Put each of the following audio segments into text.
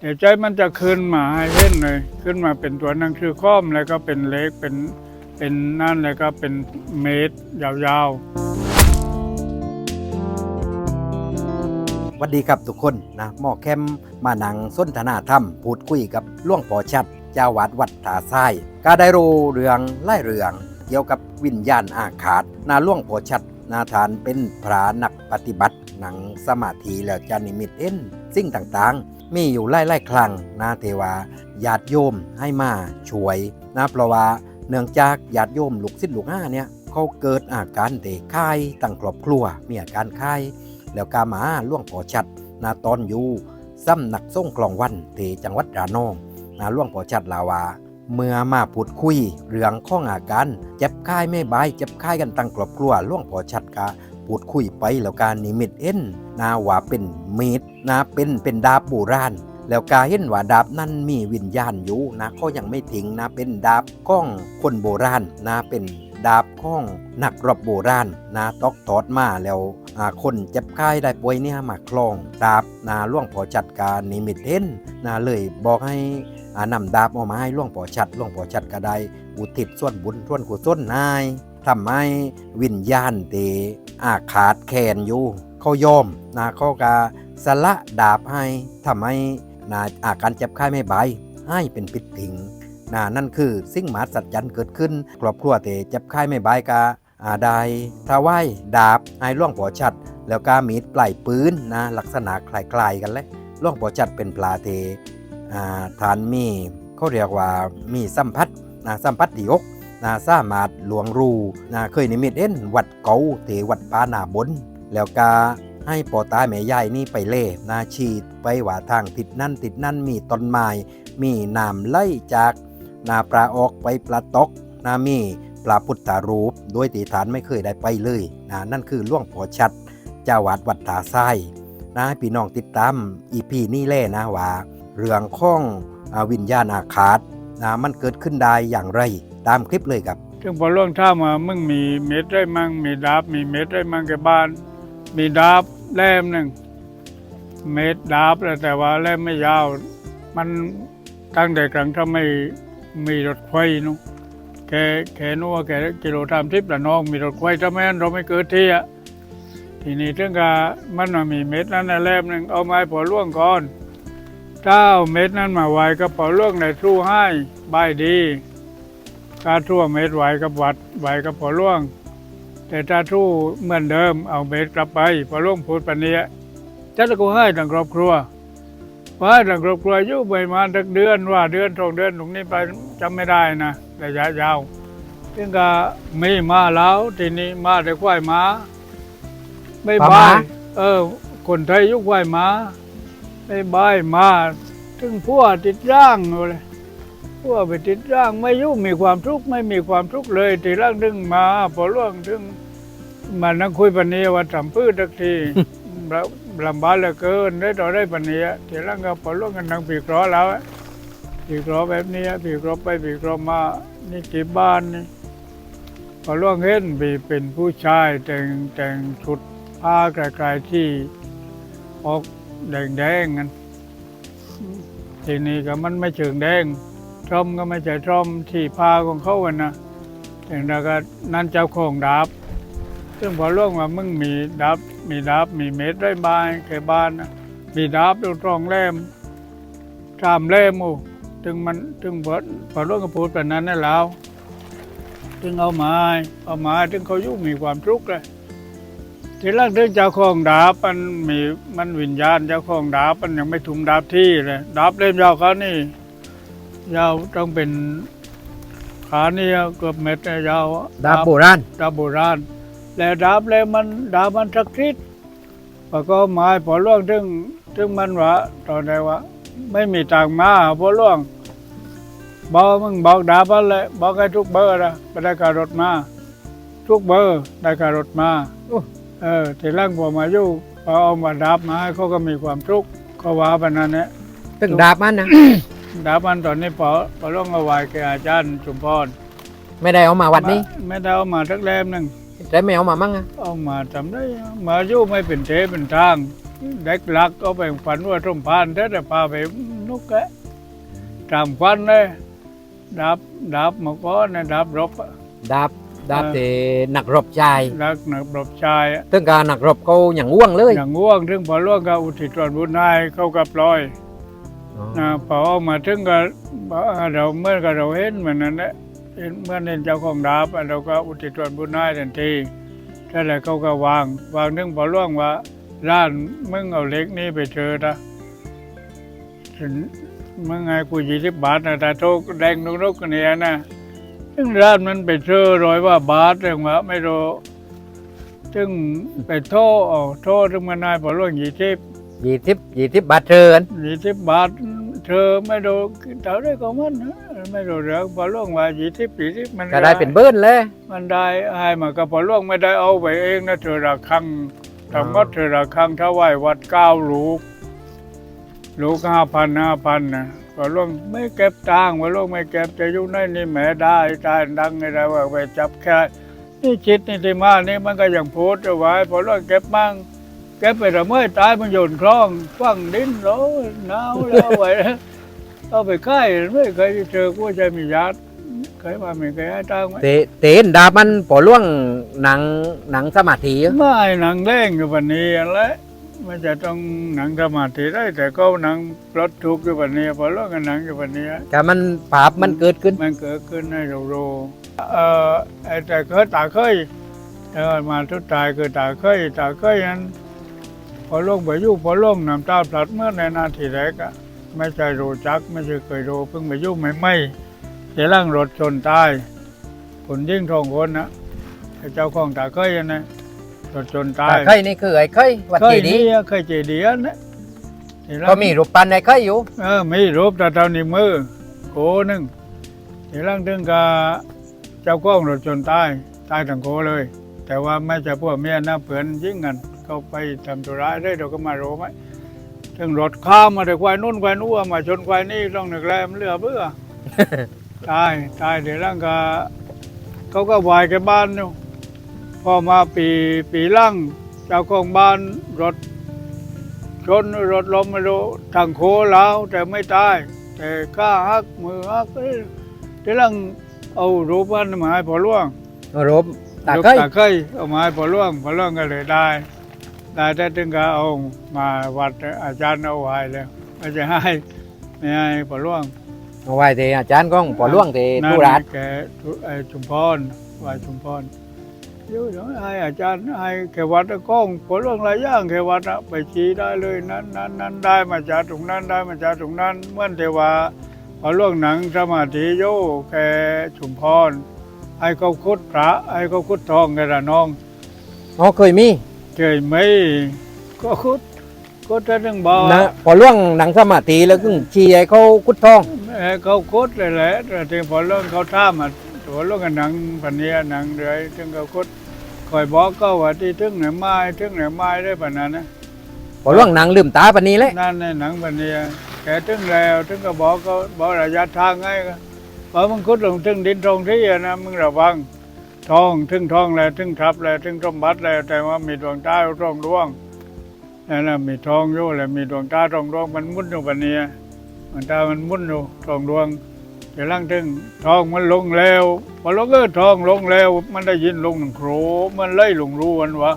เดี๋ยวใจมันจะขึ้นมาให้เห็นเลย ขึ้นมาเป็นตัวหนังสือข้อมแล้วก็เป็นเล็กเป็นเป็นนั่นแล้วก็เป็นเมตรยาวๆวัสดีครับทุกคนนะหมอแคมมานังส้นทนาธรรม พูดคุยกับล่วงปอชัดเจ้าวัดวัดถาทรายก็ได้รู้เรืองไล่เรือง เกี่ยวกับวิญญาณอาขาดนาล่วงปอชัดนาทานเป็นพระนักปฏิบัติหนังสมาธิแล้วจะนิมิตเอ็นสิ่งต่างๆ มีอยู่ไล่ไล่ครั้งนาเทวาญาติโยมให้มาช่วยนะเพราะว่าเนื่องจากญาติโยมลูกศิษย์ลูกห้าเนี่ยเขาเกิดอาการเตะค่ายตั้งครอบครัวมีอาการค่ายแล้วกามาล่วงปอชัดนาตอนอยู่ซ้ำหนักส่งกลองวันที่จังหวัดระนองนาล่วงปอชัดลาวาเมื่อมาพูดคุยเรื่องข้องอาการเจ็บค่ายไม่บายเจ็บค่ายกันตั้งครอบครัวล่วงปอชัดกา พูดคุยไปแล้วการนิมิตเอ็นนาว่าเป็นมีดนาเป็นเป็นดาบโบราณแล้วกาเห็นว่าดาบนั้นมีวิญญาณอยู่นะก็ยังไม่ทิ้งนะเป็นดาบข้องคนโบราณนะเป็นดาบข้องนักรบโบราณนะตอกทอดมาแล้วคนเจ็บกายได้ป่วยเนี่ยมาคลองดาบนาล่วงพอจัดการนิมิตเห็นนะเลยบอกให้นำดาบออกมาให้ล่วงพอชัดล่วงพอชัดก็ได้อุทิศส่วนบุญส่วนกุศลนาย ทำให้วิญญาณเตอาขาดแขนอยู่ เขายอมนะเขากาสละดาบให้ทำให้นะอาการเจ็บไข้ไม่บายให้เป็นปิดถิงนะนั่นคือสิ่งมหัศจรรย์เกิดขึ้นครอบครัวเตเจ็บไข้ไม่บายกาอาได้ทาไหวดาบไอ้ล่วงปอชัด แล้วก็มีดปลายปืนนะลักษณะคล้ายๆกันเลยล่วงปอชัดเป็นปลาเทอ่าฐานมีเขาเรียกว่ามีสัมผัสนะสัมผัสดีอก นะสามารถหลวงรูนะเคยนิมิตเอ็นวัดเกาเทวัดปานาบน แล้วก็ให้ปอตาแม่ยายนี่ไปเล่นาชีดไปหว่าทางติดนั่นติดนั่นมีต้นไม้มีน้ำไหลจากนาปลาออกไปปลาตกนามีปลาพุทธรูป โดยตีฐานไม่เคยได้ไปเลยนะนั่นคือล่วงพอชัดเจ้าวัดวัดตาไส้นะให้พี่น้องติดตามอีพีนี่แล่นะว่า เรื่องข้องอวิญญาณอาขาดนะมันเกิดขึ้นได้อย่างไร ตามคลิปเลยครับถึงพอล่วงท่ามามึงมีเม็ดได้มั่งมีดาบมีเม็ดได้มั่งแกบ้าน มีดาบแหลมหนึ่งเม็ดดาบแต่ว่าแหลมไม่ยาว มันตั้งแต่ครั้งถ้าไม่มีรถไฟนุแกแกนัวแกกิโลทามทิพย์ละน้องมีรถไฟถ้าไม่งั้นเราไม่เกิดที่อะทีนี้ถึงกามันน่ะมีเม็ดนั้นแหลมหนึ่งเอาไม้พอล่วงก่อนถ้าเอาเม็ดนั้นมาไว้ก็พอล่วงในทู่ให้บายดี ถ้าทั่วเม็ดไหวกับวัดไหวกับพอล่วง แต่ถ้าทู่เหมือนเดิมเอาเม็ดกลับไปพอล่วงพูดปันเนี้ยจะตะกูให้ทางครอบครัวว่าทางครอบครัวอยู่ไปมาทักเดือนว่าเดือนสองเดือนตรงนี้ไปจำไม่ได้นะระยะยาวซึ่งก็มีมาแล้วทีนี้มาแต่ควายมาไม่ปลาบาม้ายเออ คนไทยยุคควายมาไม่บายมาถึงพวกติดร่างเลยพ วกไปติดร่างไม่ยุ่งมีความทุกข์ไม่มีความทุกข์เลยทีร่างดึงมาพอล่วงถึงมานั่งคุยปันนี้ว่าทำพืชทักทีลำบากเหลือเกินได้ต่อได้ปันนี้ทีร่างก็พอล่วงกันนั่งปีกรอแล้วปีกรอแบบนี้ปีกรอไปปีกรอมานี่กี่บ้านนี่พอล่วงเห็นปีเป็นผู้ชายแต่งแต่งชุดผ้าไกลๆที่ออกแดงๆกันทีนี้ก็มันไม่เชิงแดง ทรอมก็ไม่ใช่ทรอมที่พาของเขาวันนะแต่นั้นก็นั่นเจ้าของดาบ ซึ่งพอล่วงว่ามึงมีดาบมีดาบมีเม็ดได้บายแค่บ้านนะมีดาบตรงๆเล่มสามเล่มโอ้ถึงมันถึงพอพอล่วงก็พูดแบบนั้นนะแล้วถึงเอามาเอามาถึงเขายุ่งมีความทุกข์เลยทีแรกถึงเจ้าของดาบมันมีมันวิญญาณเจ้าของดาบมันยังไม่ถุงดาบที่เลยดาบเล่มยาวเขานี่ ยาวต้องเป็นขาเนี่ยเกือบเม็ดเนี่ยยาวอะดาบโบราณดาบโบราณ แล้วดาบเลยมันดาบมันสักทิศแล้วก็ไม้พอล่วงถึงถึงมันว่าตอนไหนวะไม่มีตังค์มาพอล่วงบอกมึงบอกดาบมันเลยบอกให้ทุกเบอร์นะไปได้การรถมา ทุกเบอร์ได้การรถมาเออทีหล่างพอมาอยู่พอเอามาดาบมาให้เขาก็มีความทุกข์เขาว่าปานนั้นเนี่ยตึงดาบมันนะ ดาบมันตอนนี้พอพอลงเอาไว้แกอาจารย์ชุมพรไม่ได้เอามาวัดนี้ไม่ได้เอามาทักแรมหนึ่งแต่ไม่เอามามั่งอะเอามาทำได้มาอยู่ไม่เป็นเทเป็นทางเด็กหลักก็ไปฝันว่าต้มพานแต่แต่พาไปนุกแกะตามควันเลยดาบดาบมาก่อนนะดาบรบอะดาบดาบเออเตนักรบชายรักนักรบชายอะถึงการนักรบเขาอย่างง่วงเลยอย่างง่วงถึงพอล่วงก็อุทิศส่วนบุญให้เข้ากับลอยอ๋อนะ พอออกมาถึงก็เราเมื่อก็เราเห็นเหมือนนั้นแหละเมื่อเห็นเจ้าของดาบเราก็อุทิศส่วนบุญให้ทันทีนั่นแหละเขาก็วาง วางถึงพอล่วงว่าร้านมึงเอาเล็กนี้ไปเจอนะถึงมึงไงกูยี่สิบบาทนะแต่โตแดงนกๆเนี่ยนะซึ่งร้านมันไปเจอร้อยว่าบาทเองวะไม่รู้ซึ่งไปโทษเอาโทษถึงมานายพอล่วงยี่สิบ ยี่สิบยี่สิบบาทเชิญยี่สิบบาทเธอไม่รู้เท่าไรก็มันนะไม่รู้เรื่องพอล่วงว่ายี่สิบยี่สิบมันก็ได้เป็นเบิ้ลเลย มันได้ให้มาก็พอล่วงไม่ได้เอาไปเองนะเธอระคังทั้งหมดเธอระคังถ้าไหววัดเก้าลูก ลูกห้าพันห้าพันนะพอล่วงไม่เก็บตังค์พอล่วงไม่เก็บจะอยู่ในนี่แหมได้ได้ดังไงได้ว่าไปจับแค่นี่ชิดนี่ที่มานี่มันก็ยังโพสต์เอาไว้พอล่วงเก็บมั่ง แกไปละเมื่อตายมันโยนคลองฟังดินโลหนาวแล้วไว้เอาไปค่ายไม่เคยเจอกูจะมีญาติเคยมาไม่เคยให้ตังค์ไหมเตเตเห็นดาบมันปอล่วงหนังหนังสมาธิไม่หนังแรงอยู่วันนี้อะไรมันจะต้องหนังสมาธิได้ แต่ก็หนังปลดทุกข์อยู่วันนี้พอเรื่องกันหนังอยู่วันนี้แต่มันภาพมันเกิดขึ้นมันเกิดขึ้นให้เรารู้เอ่อไอ้แต่เคยตาเคยเออมาทุกตายคือตาเคยตาเคยนั้น พอลงไปอยู่พอลงน้ำตาพลัดเมื่อในนาทีแรกอะไม่ใช่รู้จักไม่ใช่เคยรู้เพิ่งไปอยู่ใหม่ไม่เสียร่างรถชนตายคนยิ่งทองคนนะไอ้เจ้าของตาเคยนะรถชนตาแต่ยเคยนี่คือไอ้เคยวัดเคเจยดีนี่ย์อะเคยเจดีย์นะที่ร่างก็มีรูปปั้นไอ้เคยอยู่เออมีรูปตาเท่านิ้วมือโกหนึ่งทีหลังถึงกับเจ้าก้องรถจนตายตายทั้งโกเลย แต่ว่าไม่ใช่พวกเมียนะเพื่อนยิงกัน เขาไปทำธุระได้เราก็มารู้ไหมถึงรถข้ามมาแต่ควายนุ่นควายนู้มาชนควายนี่ต้องหนึ่งแรมเรือเบื่อตายตายเดี๋ยวร่างกาเขาก็วายแกบ้านอยู่พอมาปีปีหล่างเจ้าของบ้านรถชนรถล้มไม่รู้ทางโคแล้วแต่ไม่ตาย แต่ก้าหักมือหักเอ้ยทีหลังเอารูปมันมาให้พอล่วงรูปตารูปเคยตาเคยเอามาให้พอล่วงพอล่วงก็เลยได้ ได้แต่ถึงก็เอามาวัดอาจารย์เอาไว้แล้วไม่จะให้ไม่ให้พอล่วงเอาไว้เตอาจารย์ก้องปอล่วงเตนั่ทุนรัสแกทุไอ้ชุมพรไหวชุมพรอยู่เดี๋ยวให้อาจารย์ให้แขวัดก้องผลเรื่องหลายอย่างแขวัดอะไปชี้ได้เลยนั้นนั้นนั้นได้มาจากตรงนั้นได้มาจากตรงนั้นเมื่อเทวาพอล่วงหนังสมาธิโยแกชุมพรให้เขาคุดพระให้เขาคุดทองแกละน้อง อ๋อเคยมี เจยไหมก็คุดคุดแต่ถึงบ่อนะปอล่วงหนังสมาธิแล้วก็ชี้ไอ้เขากุดทองเอ่อเขาคุดเลยแหละแต่ที่พอเรื่องเขาท่ามอะพอเรื่องกันหนังปันเนี้ยหนังเดือยถึงเขาคุดคอยบอกก็ว่าที่ถึงไหนไม้ถึงไหนไม้ได้ปานนั้นนะปอล่วงหนังลืมตาปานนี้เลยนั่นในหนังปันเนี้ยแกถึงแล้วถึงก็บอกก็บอกระยะทางไงก็บอกมึงคุดลงถึงดินตรงที่อะนะมึงระวัง ทองถึงทองแล้วถึงทับแล้วถึงสมบัติแล้วแต่ว่ามีดวงตาตรงดวงนั่นแหะมีทองอยู่แล้วมีดวงตาตรงดวงมันมุดอยู่ปันเนี้ยมันตามันมุดอยู่ตรงดวงเดี๋ยวล่างถึงทองมันลงแล้วพอลงเออทองลงแล้ว มันได้ยินลงหนึ่งโครมันไล่ลงรูอันวะ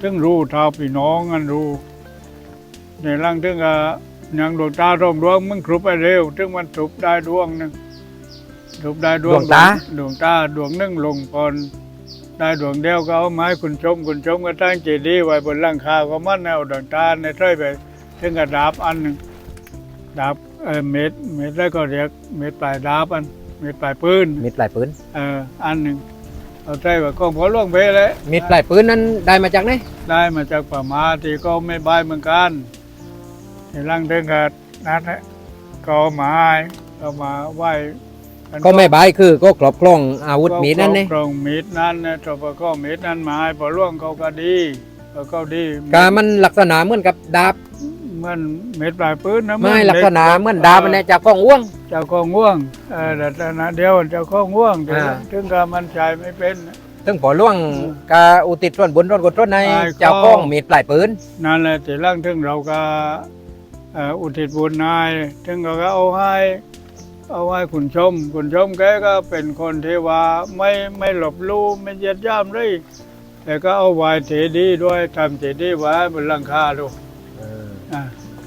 ถึงรูเท้าพี่น้องอันรูเดี๋ยวล่างถึงอะยังดวงตาตรงดวงมันครุบไปเร็ว ถึงมันถูกได้ดวงหนึ่ง ถูกได้ดวงดวงตาดวงหนึ่งลงก่อนได้ดวงเดียวก็เอาไม้คุณชมคุณชมก็ตั้งเจดีย์ไว้บนหลังคาก็มันเอาดวงตาในถ้อยไปถึงกระดาบอันหนึ่งดาบเออเม็ดเม็ดแล้วก็เรียกเม็ดปลายดาบอันเม็ดปลายปืนมีดปลายปืนเอออันหนึ่งเอาใจว่าก็พอล่วงไปเลย มีดปลายปืนนั้นได้มาจากไหนได้มาจากป่ามาที่ก็ไม่บายเหมือนกันในร่างเดินกันนั่นแหละก็เอามาให้ก็มาไหว้น ก็ไม่บายคือก็ครอบครองอาวุธมีดนั่นนี่ก็ครองมีดนั้นนะตัวประก็มีดนั้นมาให้พอล่วงเขาก็ดีเขาก็ดีกามันลักษณะเหมือนกับดาบเหมันเม็ดปลายปืนนะไม่เหอนลักษณะเล็กเหมือนดาบมันเนี่ยจากก้องอ้วงเจ้าก็ง่วงเออแต่ตอนนั้นเดียวเจ้าก็ง่วงถึงอ่าถึงกับมันใช้ไม่เป็นซึ่งพอล่วงกาอุติศส่วนบุญร่นกุศลในใช่ก็เจ้าก้องมีดปลายปืนนั่นแหละแต่ล่างถึงเราก็เอ่ออุทิศบุญนายถึงก็เอาให้ เอาให้คุณชม คุณชมแกก็เป็นคนที่ว่าไม่ไม่หลบลู่ไม่เหยียดย่ำเลยแต่ก็เอาไว้เจดีย์ด้วยทำเจดีย์ไว้บนหลังคาดูอ่า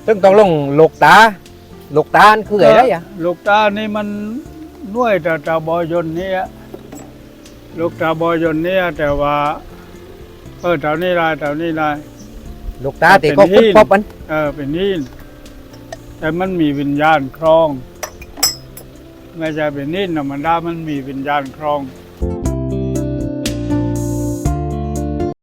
ซึ่งต้องลงลูกตาลูกตาลคืออะไรอะลูกตานี่มันหน่วยแต่ตาบอยนเนี่ยลูกตาบอยนเนี่ยแต่ว่าเออแถวนี้ได้แถวนี้ได้ลูกตาที่เขาคุดพบมัน เออเป็นหินแต่มันมีวิญญาณครอง ไม่ใช่เป็นนินธรรมดามันมีวิญญาณครอง